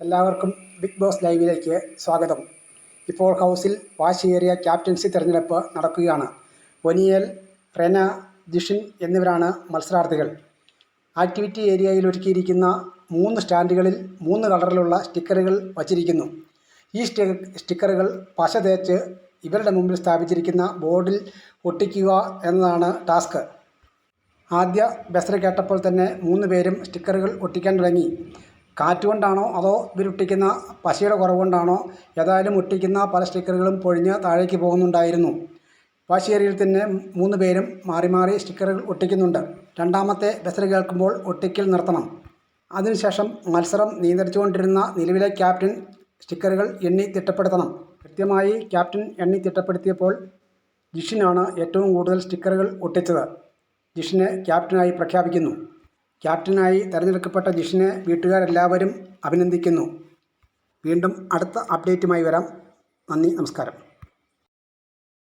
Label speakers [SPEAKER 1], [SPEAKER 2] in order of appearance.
[SPEAKER 1] എല്ലാവർക്കും big boss ലൈവിലേക്ക് സ്വാഗതം. ഇപ്പോൾ ഹൗസിൽ വാശിയേറിയ ക്യാപ്റ്റൻസി തിരഞ്ഞെടുപ്പ് നടക്കുകയാണ്. ഒനിയൽ റെന ജിഷിൻ എന്നിവരാണ് മത്സരാർത്ഥികൾ. ആക്ടിവിറ്റി ഏരിയയിൽ ഒരുക്കിയിരിക്കുന്ന മൂന്ന് സ്റ്റാൻഡുകളിൽ മൂന്ന് കളറിലുള്ള സ്റ്റിക്കറുകൾ വച്ചിരിക്കുന്നു. ഈ സ്റ്റിക്കറുകൾ പശ തേച്ച് ഇവരുടെ മുമ്പിൽ സ്ഥാപിച്ചിരിക്കുന്ന ബോർഡിൽ ഒട്ടിക്കുക എന്നതാണ് ടാസ്ക്. ആദ്യ ബസറ് കേട്ടപ്പോൾ തന്നെ മൂന്ന് പേരും സ്റ്റിക്കറുകൾ ഒട്ടിക്കാൻ തുടങ്ങി. കാറ്റുകൊണ്ടാണോ അതോ ഇവരൊട്ടിക്കുന്ന പശയുടെ കുറവുകൊണ്ടാണോ? ഏതായാലും ഒട്ടിക്കുന്ന പല സ്റ്റിക്കറുകളും പൊഴിഞ്ഞ് താഴേക്ക് പോകുന്നുണ്ടായിരുന്നു. വാശിയേറിയിൽ തന്നെ മൂന്ന് പേരും മാറി മാറി സ്റ്റിക്കറുകൾ ഒട്ടിക്കുന്നുണ്ട്. രണ്ടാമത്തെ ബസർ കേൾക്കുമ്പോൾ ഒട്ടിക്കൽ നിർത്തണം. അതിനുശേഷം മത്സരം നിയന്ത്രിച്ചുകൊണ്ടിരുന്ന നിലവിലെ ക്യാപ്റ്റൻ സ്റ്റിക്കറുകൾ എണ്ണി തിട്ടപ്പെടുത്തണം. കൃത്യമായി ക്യാപ്റ്റൻ എണ്ണി തിട്ടപ്പെടുത്തിയപ്പോൾ ജിഷിനാണ് ഏറ്റവും കൂടുതൽ സ്റ്റിക്കറുകൾ ഒട്ടിച്ചത്. ജിഷിനെ ക്യാപ്റ്റനായി പ്രഖ്യാപിക്കുന്നു. ക്യാപ്റ്റനായി തിരഞ്ഞെടുക്കപ്പെട്ട ജിഷിനെ വീട്ടുകാരെല്ലാവരും അഭിനന്ദിക്കുന്നു. വീണ്ടും അടുത്ത അപ്ഡേറ്റുമായി വരാം. നന്ദി നമസ്കാരം.